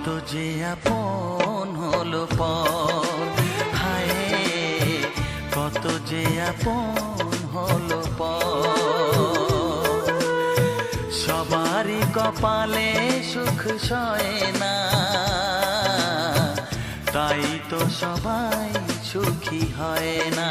কত যে আপন হলো পর কত যে আপন হলো পর সবারই কপালে সুখ সয় না। তাই তো সবাই সুখী হয় না।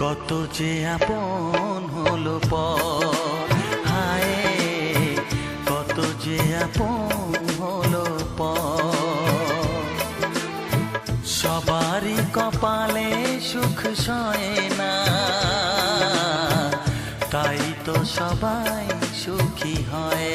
কত যে আপন হলো পর, হায়, কত যে আপন হলো পর। সবারই কপালে সুখ সয় না, তাই তো সবাই সুখী হয়